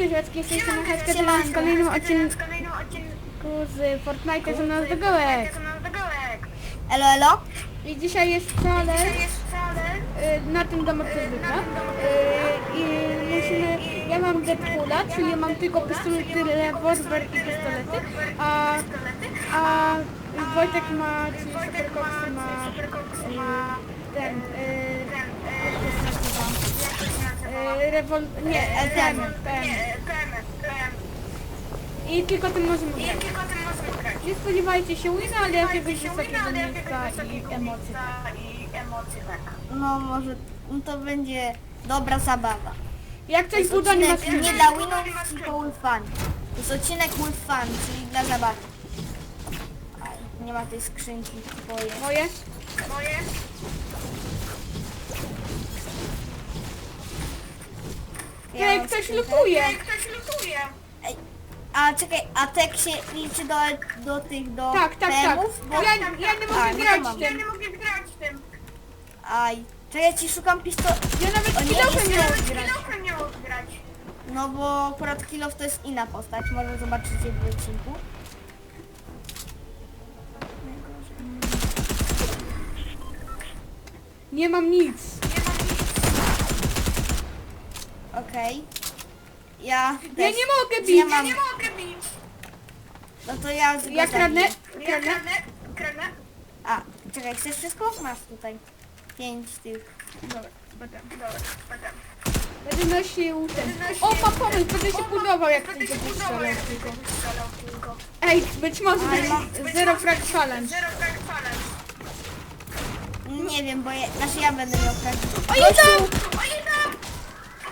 Jesteście na Haska Siemanko. w kolejnym odcinku W kolejnym odcinku z Fortnite są nas do gołek. to nas do gołek. Elo, elo? I dzisiaj jest wcale y, na tym domu co zwykle. Y, I musimy, ja mam Deadpoola, czyli mam tylko pistolety, rewolwer i pistolety, a, a Wojtek ma, czyli Supercoxy ma y, ten, y? Y, rewol... nie, ten, ten. Nie, PM, PM. I tylko tym możemy I grać. tylko tym możemy grać. Nie spodziewajcie się wina, ale jakiegoś się wysokiego miejsca i emocji. miejsca I emocji, tak. No może no to będzie dobra zabawa. Jak To coś jest buda nie ma odcinek nie dla winów, tylko with fun. To jest odcinek with fun, czyli dla zabawy. Aj, nie ma tej skrzynki twojej. Moje? Moje? Ej, mam ktoś lutuje. Ej, ktoś lutuje. Ej, A czekaj, a tek się liczy do, do tych, do Tak, tak, tak. temów? Bo- Ja, ja nie A, mogę no grać mam. Ja tym. nie mogę grać tym. Aj, czekaj, ja ci szukam pistoletu. Ja nawet O nie, kilofem nie mogę grać. kilofem nie mogę grać. No bo akurat Kilof to jest inna postać, może zobaczycie w odcinku. Nie mam nic. Okej. Ja też. Ja nie mogę Ja bić. mam, Nie mogę bić. no to ja Ja kradnę. Ja Kradnę. kradnę, kradnę. A, czekaj, chcesz wszystko? Masz tutaj. Pięć tych. Dobra, potem. Dobra, potem. Będę nosił ten. Będę nosił O, mam pomysł, będę się budował jak Będę tylko się budował, jak tylko. tylko strzelał tylko. Ej, być może Ale będzie mam- Zero Frag Challenge. Zero frag challenge. Nie wiem, bo ja, znaczy ja będę miał każdy. O, tam!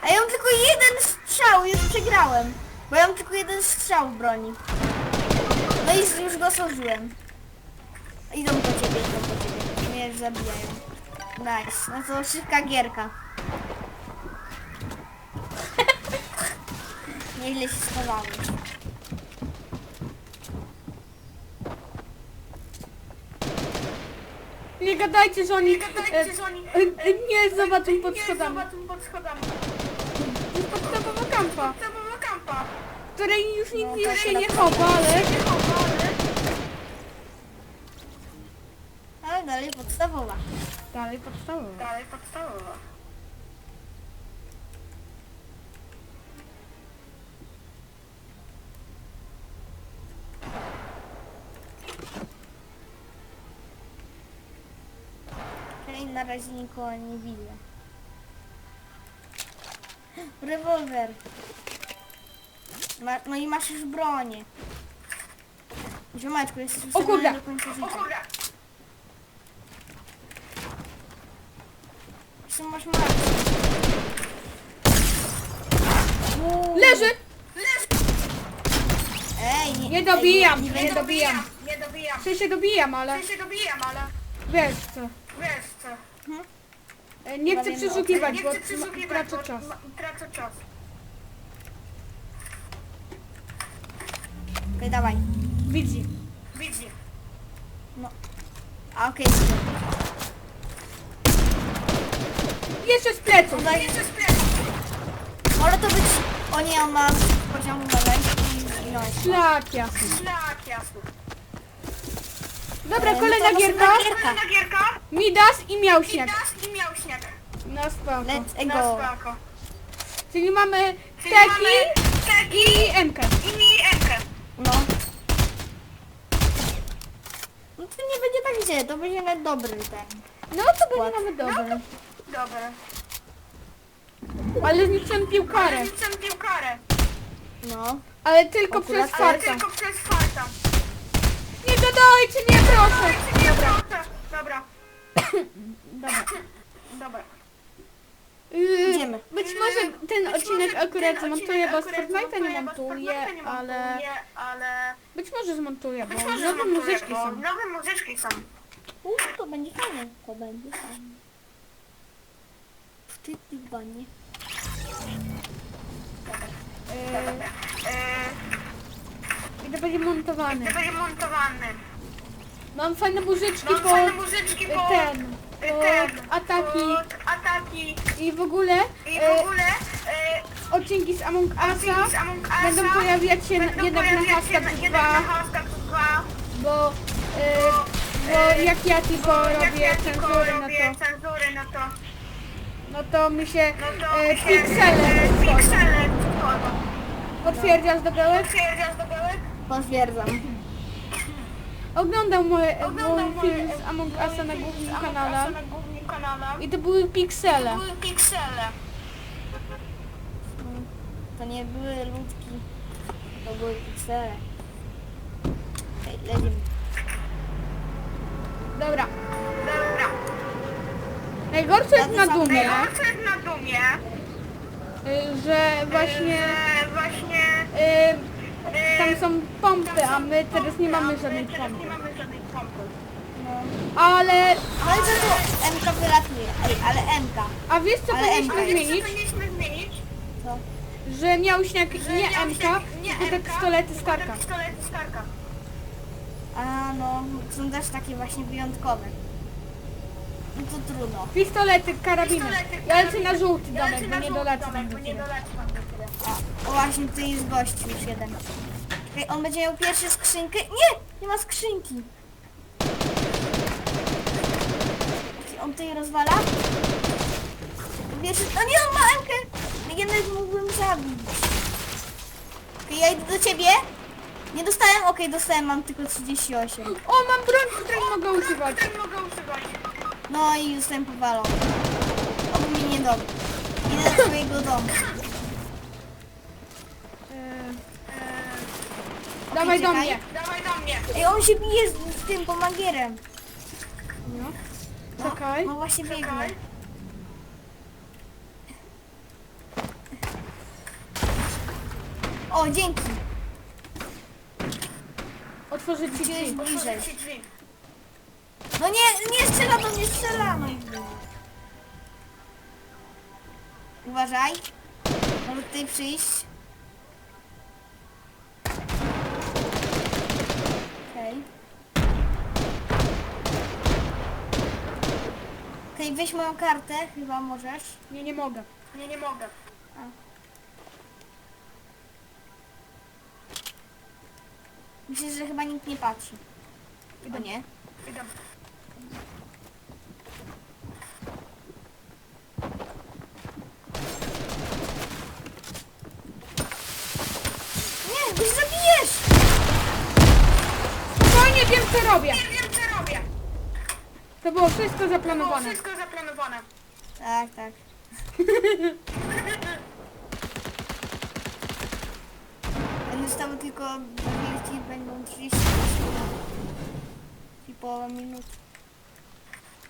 A ja mam tylko jeden strzał, już przegrałem. Bo ja mam tylko jeden strzał w broni. No i już go służyłem. Idą po ciebie, idą po ciebie. Mnie już zabijają. Nice. No to szybka gierka. Nieźle się schowałeś. Nie gadajcie, że oni... Nie gadajcie, że oni... e, e, Nie, zobaczą pod Nie, schodami. zobaczą pod schodami. Podstawowa kampa, której już nikt No, się nie ale... Nie chowa, ale... Ale dalej podstawowa. Dalej podstawowa. Dalej podstawowa. Czyli na razie nikogo nie widzę. Rewolwer. Ma, no i masz już bronię. Ziomeczku, jesteś już O kurde. do końca O życia. kurde. Jeszcze masz. Uuu. Leży! Leż! Ej, nie, Nie dobijam, nie, dobijam. Nie dobijam. W sensie dobijam, ale Ja się dobijam, ale... co. Wiesz co? E, Nie chcę przeszukiwać, Nie bo chcę przeszukiwać, tracę bo czas. ma- Tracę czas. Okej, dawaj. Widzi. Widzi. A okej, Jeszcze z pleców. okay. Jeszcze z pleców. Może to być... O nie, on ma poziom level i zginąłeś. Szlak jasny. Szlak, jasno. Dobra, no kolejna gierka. Kolejna gierka. Midas i miał śnieg. das i miał śnieg. Na spoko. Let's go. spoko. Czyli mamy Czyli teki mamy Teki i Emkę. i Emkę. No. No to nie będzie tak źle, to będzie nawet dobry ten. No to będzie nawet dobre. Dobra. Ale zniszczyłem piłkarę. Rzucam piłkarę. No. Ale tylko Akurat przez Ale farta. tylko przez farta. Nie gadajcie, nie proszę. Nie, Dobra. Dobra. Dobra. Dobra. Yy, Idziemy. Być może ten Być odcinek może akurat ten zmontuję, bo z Fortnite'a nie montuję, ale... ale... Być może zmontuję, bo Być może nowe zmontuję, muzyczki bo są. Nowe muzyczki są. U, to będzie fajne. To będzie fajne. W ty banie. Dobra. Eee, I to będzie montowany. to będzie montowany. Mam fajne muzyczki Mam pod fajne muzyczki pod... ten, pod ten, ataki Pod ataki. i w ogóle I e, w ogóle... E, odcinki z Among Usa z Among Usa będą pojawiać się będą jednak pojawiać na hashtag jednak 2, na hashtag 2, bo, y, bo jak ja tylko jak robię ja cenzury, no robię to, cenzury, no to, no to mi się no to e, piksele e, piksele. Potwierdzasz Dobełek? Potwierdzasz dobełek? Potwierdzam. Oglądał mój moje- film z Among mój Usa na film z głównym Among kanale Usa na głównym kanale. i to były piksele. Były piksele. To nie były ludki. To były piksele. Ej, lecimy. Dobra. Dobra. Najgorsze jest na dumie, Najgorsze jest na dumie, y, że właśnie że właśnie y, e, tam są pompy, a my teraz nie mamy żadnej teraz pompy. pompy. Ale, Ale co tu MK wylatuje? Ej, ale MK. a wiesz co Ale powinniśmy. Ale zmienić? powinniśmy zmienić? Co? Że miał śnieg Że nie miał MK, się- nie tylko te MK, pistolety tylko Starka. pistolety Starka. A no, są też takie właśnie wyjątkowe. No to trudno. Pistolety, karabiny. Pistolety, Ja lecę na karabiny. żółty Ja domek, lecę bo na nie żółty dolecę domek, tam bo do nie ciebie. dolecę tam do ciebie. A, o właśnie, tutaj jest gość już jeden. Czekaj, on będzie miał pierwszy skrzynkę. Nie! Nie ma skrzynki. Czy on tutaj rozwala? Pierwszy... No nie, on ma Mkę! Jeden mógłbym zabić. Okej, ja idę do ciebie. Nie dostałem? Okej, dostałem, mam tylko 38. O, mam broń, której mogę używać. Mogę używać. No i zostałem powalony. Oby mnie nie dobił. Idę do swojego domu. Dawaj do mnie. Dawaj do mnie. Ej, on się bije z, z tym pomagierem. No. Czekaj. No właśnie biegnę. Czekaj. O, dzięki. Otworzę ci Gdzieś drzwi. bliżej. Otworzę ci drzwi. No nie, nie strzela do mnie, strzela. No i Uważaj. Może tutaj przyjść. Okej. Okej, weź moją kartę, chyba możesz. Nie, nie mogę. Nie, nie mogę. Myślę, że chyba nikt nie patrzy. Chyba nie. Idę. Nie, ty się zabijesz! Spokojnie wiem co robię. Nie wiem co robię. To było wszystko Było zaplanowane. wszystko zaplanowane. Tak, tak. Będą zostały tylko wielki, będą 30 sekund. I połowa minut.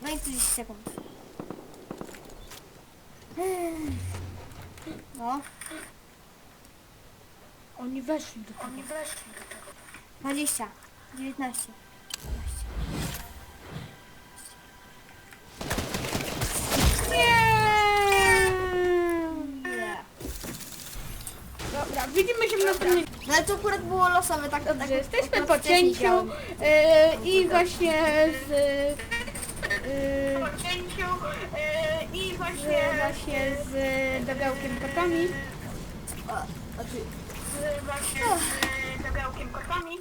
No i 30 sekund. No, Oni weszli do tego. Oni weszli do tego. 20, 19. widzimy się w następnym... No ale to akurat było losowe, tak? tak Dobrze, jesteśmy akurat po wcześniej cięciu działało. e, i właśnie z... E, Po cięciu e, i z właśnie, właśnie z dobiałkiem kotami. O, o, ty- z, właśnie z dogałkiem kotami.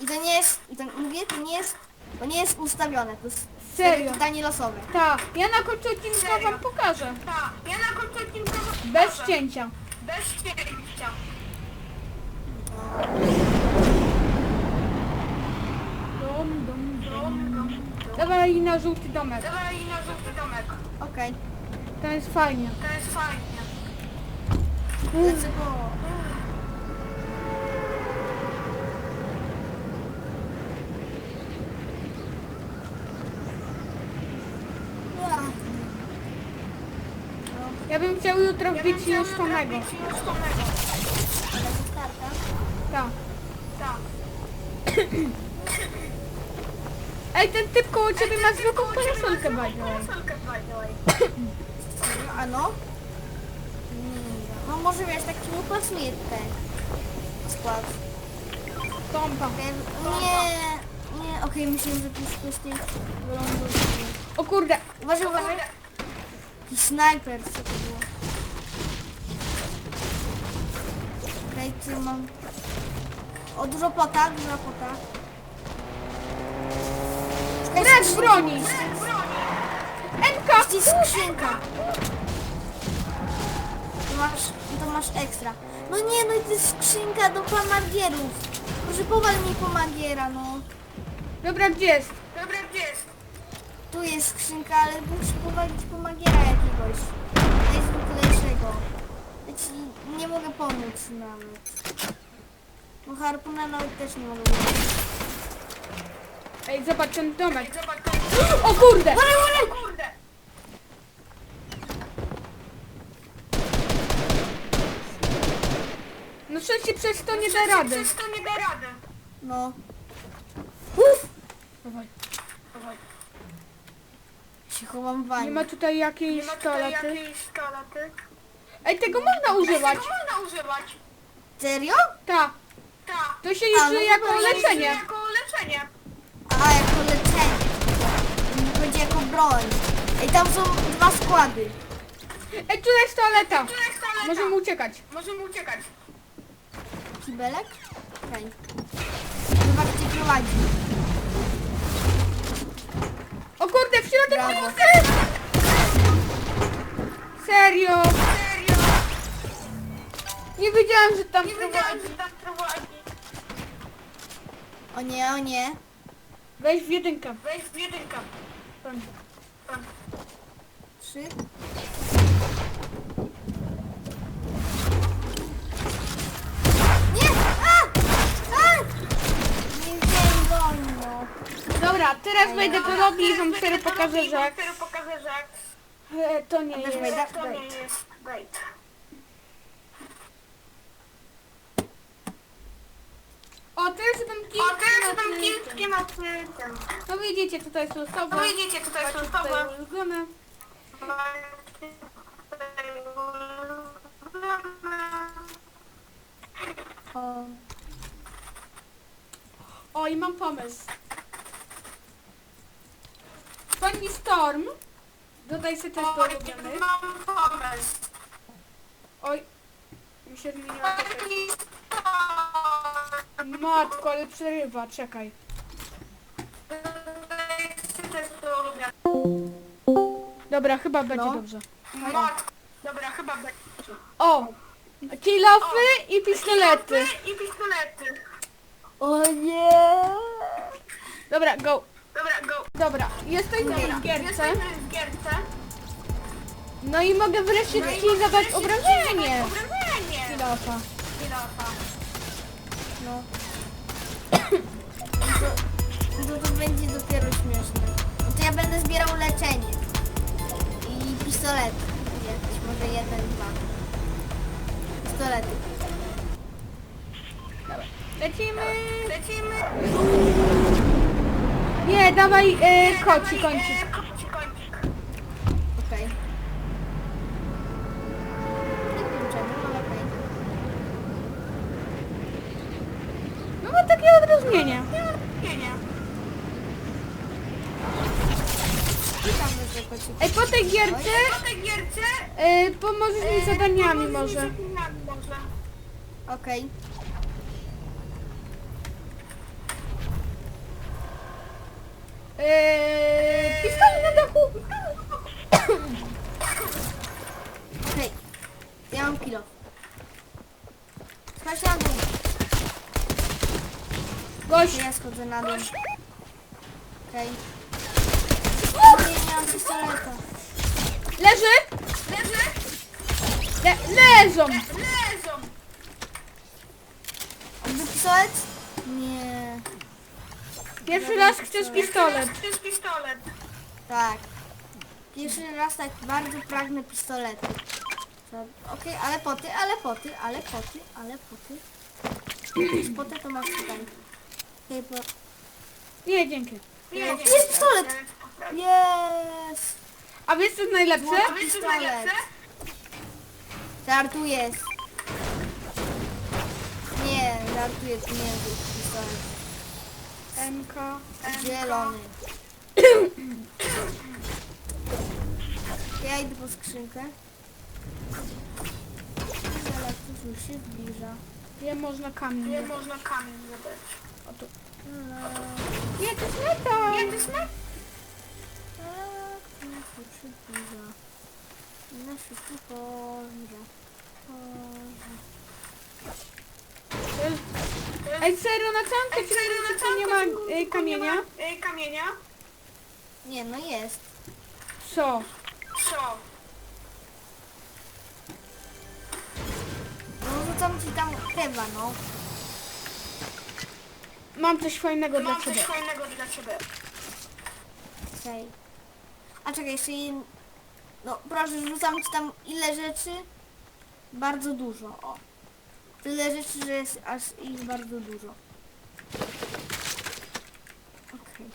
I to nie jest, i to mówię, to nie jest, to nie jest ustawione, to jest Serio? pytanie losowe. Tak, ja na końcu odcinka wam pokażę. Tak, ja na końcu odcinka wam Bez pokażę. cięcia. Bez cięcia. Dom, dom, dom. Dum. Dawaj na żółty domek. Dawaj na żółty domek. Okej, To jest fajnie. To jest fajnie. let's go. Ja bym chciał jutro wbić już jutro Tomego. wbić już Tomego. taka karta. Tak. Tak. Ej, ten typ koło ciebie ma zwykłą parasolkę way. A no? No może wiesz, tak pasuje ten skład. Tompa. Okej, Nie, nie, okej, myślałem, że tu z tych wyląduje. O kurde. Uważaj, uważaj. Jakiś snajper, co to było? tu mam... O, dużo pota, dużo pota. Red broni! MK! Gdzie jest skrzynka? To masz, to masz ekstra. No nie, no i to jest skrzynka do pomagierów. Może powal mi pomagiera, no. Dobra, gdzie jest? Dobra, gdzie jest? Tu jest skrzynka, ale muszę powalić pomagiera jakiegoś. Najzwyklejszego. Ja ci nie mogę pomóc nawet. No harpuna nawet też nie mogę pomóc. Ej, zobacz ten domek. Zobacz, to O kurde! O kurde! No przecież przez to nie da rady. Przez to nie da rady. No. Uff! Dawaj. Się chowam w Nie ma tutaj Nie jakiejś ma tutaj toalety. jakiejś toalety. Ej, tego można używać. Tego można używać. Serio? Ta. Tak. To się no liczy to jako będzie leczenie. Jako leczenie. A, jako leczenie. Nie chodzi jako broń. Ej, tam są dwa składy. Ej, tu jest toaleta. Tu jest toaleta. Możemy uciekać. Możemy uciekać. Kibelek? Okej. Zobacz, gdzie prowadzi. O kurde, w środek Brawo. piłkę! Serio? Serio? Nie wiedziałem, że tam Nie prowadzi. wiedziałem, że tam prowadzi. O nie, o nie. Weź w jedynkę. Weź w jedynkę. Tam. Trzy. Nie! A! A! Nie wiem, goni, no. Dobra, teraz wejdę do lobby i wam serio pokażę, że Teraz pokażę, że e, to nie jest. wejdę? to nie jest bait. O, teraz ten O, kilk teraz tym. kilki na tym. No widzicie, tutaj są osoby. No widzicie, tutaj są osoby. ulubione. O. O, i mam pomysł. Pani Storm, dodaj sobie też do ulubionych. mam pomysł. Oj, mi się zmieniła postać. Matko, ale przerywa, czekaj. Dobra, chyba będzie No. dobrze. Matko. Dobra, chyba będzie. O! Kilofy i pistolety. I pistolety. O nie! Dobra, go. Dobra, go. Dobra, jesteśmy w gierce. Jesteśmy w gierce. No i mogę wreszcie ci zadać obrażenie. Obrażenie. Kilofa. No. To, to, to będzie dopiero śmieszne. No to ja będę zbierał leczenie. I pistolety. Jakieś, może jeden, dwa. Pistolety. Lecimy. Lecimy. Nie, dawaj e, koci, kończyk. E, Koci kończyk. Okej. Nie wiem czemu, ale okej. No ma Nie, nie. Będzie kocik. Ej, po tej gierce Po tej gierce e, pomożesz mi zadaniami może. Zadaniami może. Okej. E, pistolet na dachu. Okej. Ja mam kilo. Chodź na dół. Gość. Ja schodzę na dół. Okej. Nie, nie mam pistoleta. Leży. Leży. Le, leżą. Leżą. Odby pistolet? Nie. Pierwszy raz chcesz pistolet. Chcesz pistolet. Tak. Pierwszy raz tak bardzo pragnę pistoletu. To- Okej, ale poty, ale poty, ale poty, ale poty. Jakieś poty to masz tutaj. Nie, dzięki. Nie, Jest pistolet! Jest! A wiesz co jest najlepsze? A wiesz co Pistolet. najlepsze? Żartu jest. Nie, żartuję, to nie jest pistolet. MK. Zielony. Ja idę po skrzynkę. Ale ktoś już się zbliża. Nie można kamień. Nie można kamień zabrać. O tu. Nie, to jest metal. Nie, to jest na... Na Boże. To jest- Ej, serio, na całym Ej, serio, na całym nie ma nie kamienia? ma, y, kamienia? Nie, no jest. Co? Co? Rzucam ci tam krewa, no. Mam coś fajnego dla Mam coś ciebie. fajnego dla ciebie. Okej. A czekaj, jeszcze jeden... No proszę, rzucam ci tam ile rzeczy? Bardzo dużo, o. Tyle rzeczy, że jest aż ich bardzo dużo. Okej.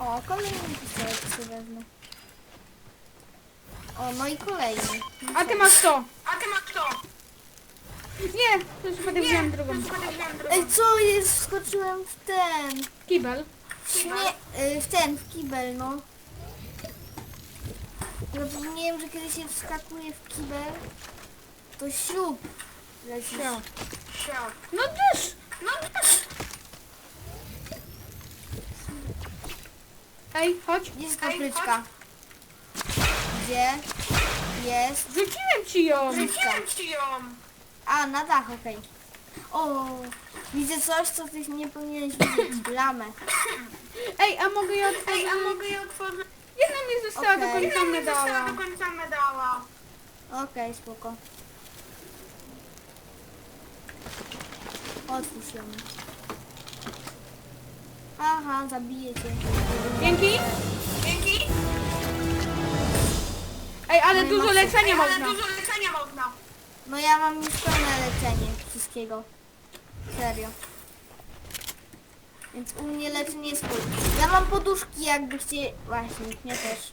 O, kolejny pistolet sobie wezmę. O, no i kolejny. A ty masz to. A ty masz to? Nie, to już będę wziąłem drugą. Ej, co jest? Wskoczyłem w ten. Kibel. Nie, y, w ten, w kibel, no. Zapomniałem, że kiedy się wskakuje w kibel, to ślub leci. No też. No też. Ej, chodź. Jest Ej, papryczka? Gdzie? Jest. Rzuciłem ci ją. Rzuciłem ci ją. A, na dach, okej. O, widzę coś, co ty nie powinieneś widzieć. Lamę. Ej, a mogę je otworzyć? Ej, a mogę je otworzyć? Jedna mi została do Okej. końca Ile mi została medala. do końca medala? Okej, spoko. Otwórz ją. Aha, zabiję cię. Dzięki. Ej, ale No dużo masz- leczenia Ale można. dużo leczenia można. No ja mam już pełne leczenie wszystkiego. Serio. Więc u mnie leczenie jest full. Ja mam poduszki jakbyście... Właśnie, mnie też.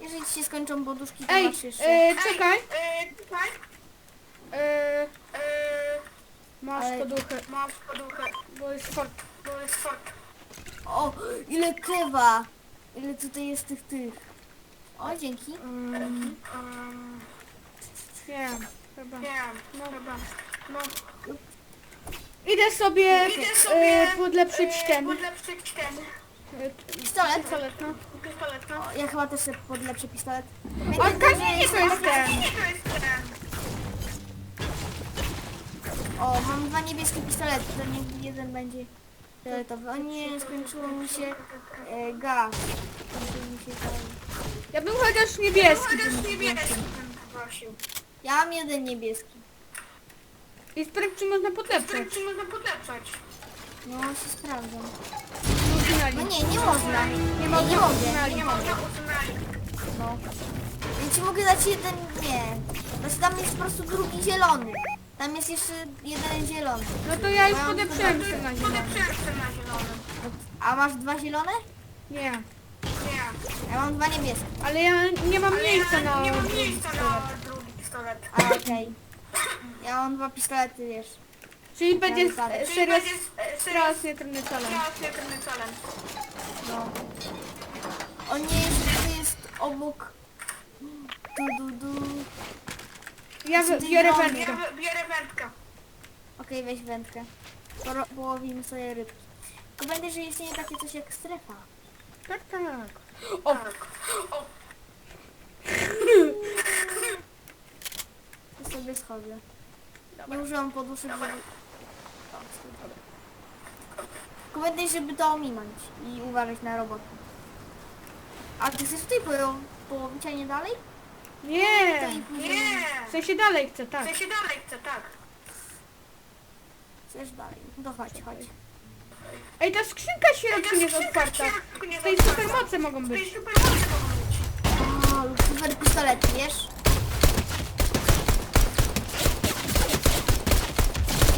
Jeżeli ci się skończą poduszki, to Ej, masz jeszcze. e, czekaj. Ej, e, czekaj. E, E, masz Ale- poduchę, mam poduchę, bo jest fort. bo jest fort. O, ile krewa! Ile tutaj jest tych tych. O, dzięki. Um, Um, nie, chyba. nie, no chyba. No, Idę sobie, Idę sobie, podlepszyć e, ten. Podlepszyć ten. E, Pistolet? pistolet, no. Pistolet, no. O, ja chyba też sobie podlepszę pistolet. O, kamienie to jest ten. Nie, to jest ten. O, mam dwa niebieskie pistolety, to niech jeden będzie fioletowy. O nie, skończyło mi się e, gaz. Skończył mi się gaz. Ja bym chociaż niebieski. Chociaż bym niebieski bym poprosił. Ja mam jeden niebieski. I sprawdź, czy można podlepszyć. Który czy można podlepszać? No, się sprawdzam. No nie, nie można. Nie Nie, można, nie mogę. Nie usunęli. No. Więc ci mogę dać jeden, nie. Znaczy tam jest po prostu drugi zielony. Tam jest jeszcze jeden zielony. No to ja już Mam podeprzałem się na zielony. Podlepszyłem się na zielonym. A masz dwa zielone? Nie, Nie. Ja mam dwa niebieskie. ale ja nie mam Ale miejsca ja na nie mam drugi miejsca pistolet. na drugi pistolet. A, okej. Ja mam dwa pistolety, wiesz. Czyli będzie tak. e, Czyli serio będzie e, serio strasznie trudny challenge. strasznie trudny challenge. No. O nie, jeszcze jest obok... Du, du, du. Ja ty biorę wędkę. Ja biorę wędkę. Okej, weź wędkę. Poro- Połowimy sobie rybki. Tylko będzie, że istnieje takie coś jak strefa. Tak, tak. O, Tak. O, To sobie schodzę. Nie użyłam poduszek, żeby... O. Tylko pamiętaj, żeby to ominąć i uważać na roboty. A ty chcesz tutaj po, połowić, a nie dalej? Nie. nie. W sensie dalej chcę, tak. Chcę się dalej chcę, tak. chcesz dalej. No chodź, chodź. Ej, ta skrzynka środku nie jest otwarta. jest Tej supermocy mogą być. O, już super pistolety, wiesz?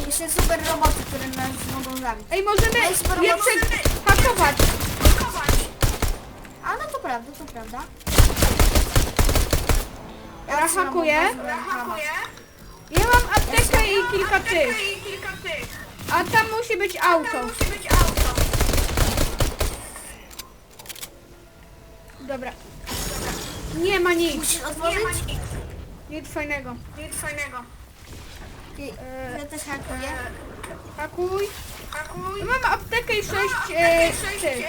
I Jeszcze super roboty, które nas mogą zabić. Ej, możemy Ej, super je. Chować. A no to prawda, to prawda. Ja hakuję. Ja mam aptekę i kilka tych. A tam musi być auto. Tam musi być auto. Dobra. Nie ma nic. Musisz Nie ma otworzyć? nic. Fajnego. Nic fajnego. Okej, E, ja też hakuję. Hakuj. Hakuj. Mam aptekę i sześć e, tych. e, tych.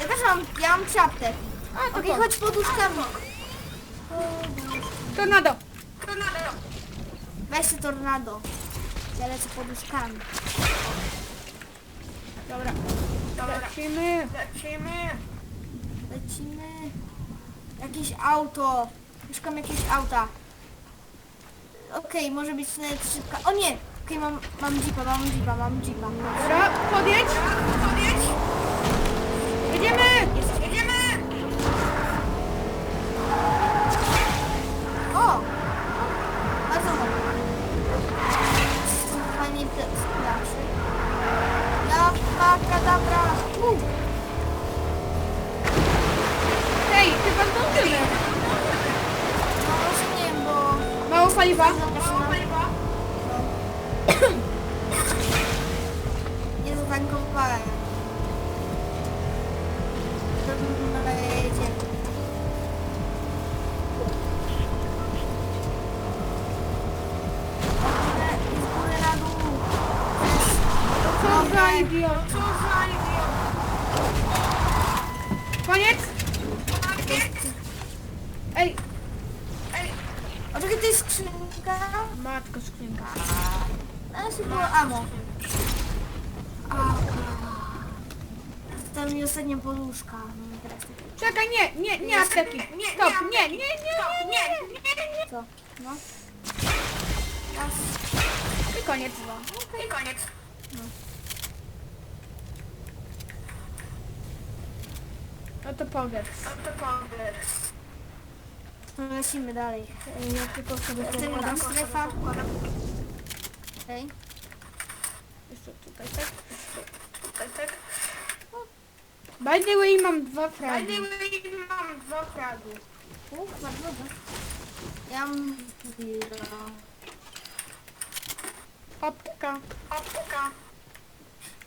Ja też mam, ja mam czapkę. A, to Okej, chodź. chodź poduszkami. Tornado. Tornado. Weź te tornado. Ja lecę poduszkami. Dobra. Dobra. Lecimy. Lecimy. Lecimy. Jakieś auto. Szukam jakiegoś auta. Okej, może być nawet szybka. O nie! Okej, mam, mam jeepa, mam jeepa, mam jeepa. Dobra, podjedź. Podjedź. Jedziemy. O, czekaj, to jest skrzynka. matko skrzynka. A, się było amo. A, Tam mi ostatnia poduszka. No, teraz tak. Czekaj, nie, nie, nie apteki. Nie, Stop, nie, nie, nie, nie, nie, nie, nie. Co? No. Raz. I koniec. I koniec. No to powiedz. No to powiedz. Lecimy dalej. Ej, Ja tylko sobie Następna pokładam. strefa. Okej. Jeszcze tutaj, tak? Tak, tak. By the way, mam dwa By fragi. the way, mam dwa fragi. U, bardzo dobrze. Ja mam... Apteka. Apteka.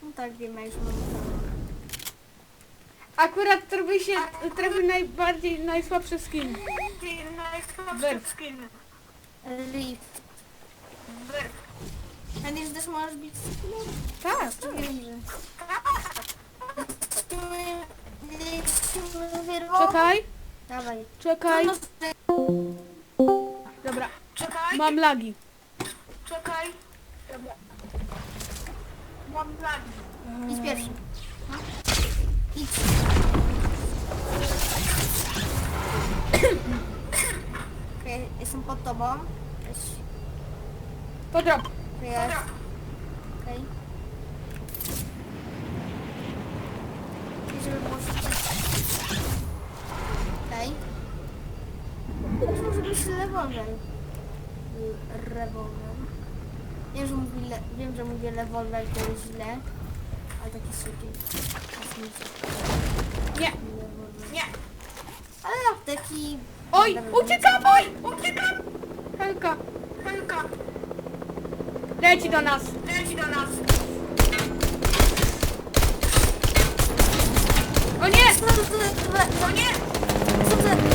No tak, wiem, ja już mam tam. Akurat trafi się, trafi najbardziej, najsłabszy skin. Ty najsłabszy Wyrw. skin. Lift. Wyrw. A nie, też możesz bić skillem? Tak. To wiem, że... Czekaj, Dawaj. czekaj. No, Dobra, Czekaj. mam lagi. Czekaj. Dobra. Mam plagi. Idź pierwszy. No. Idź. Jestem pod tobą. Weź. Podrop. Jest. Okej. I żeby było szybko. Okej. Okay. Może być rewolwer. Rewolwer. Wiem, że, mówi le, wiem, że mówię rewolwer to jest źle, ale taki szybki. Nie. Nie. Ale apteki... Oj, uciekam, oj, Uciekam. Helka, Helka. leci do nas. Leci do nas. O nie! O nie.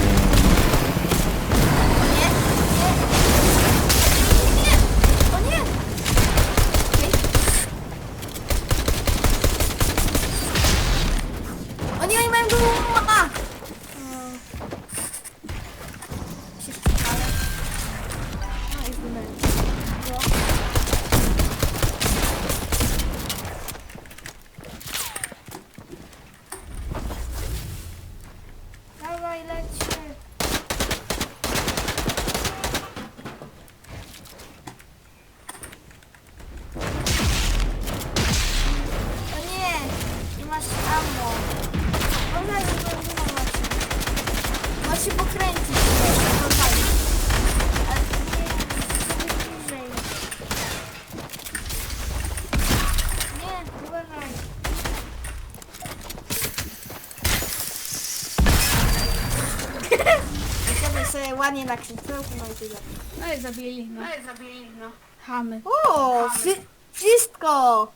Sobie ładnie na krzesełku, no i tyle. No i zabili, no. Ale zabili, no. Chamy. O, wszy wszystko!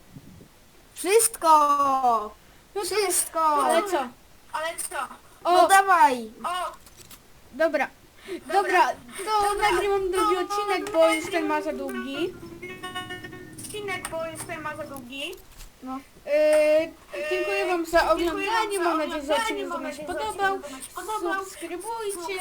Wszystko! No to- Wszystko! Ale co? Ale co? No O, dawaj! O, dobra. Dobra, to nagrywam drugi odcinek, bo już ten ma za długi. Odcinek, bo ten ma za długi. No. Yy, dziękuję wam za oglądanie, mam nadzieję, że odcinek wam się podobał. Subskrybujcie,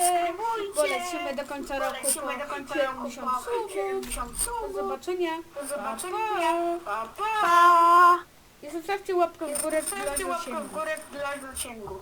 polecimy do końca roku Lecimy do końca po roku 50 po subów. 50 Do zobaczenia. Do zobaczenia. Pa, pa. Pa, pa. I zostawcie łapkę w górę w dla zasięgu.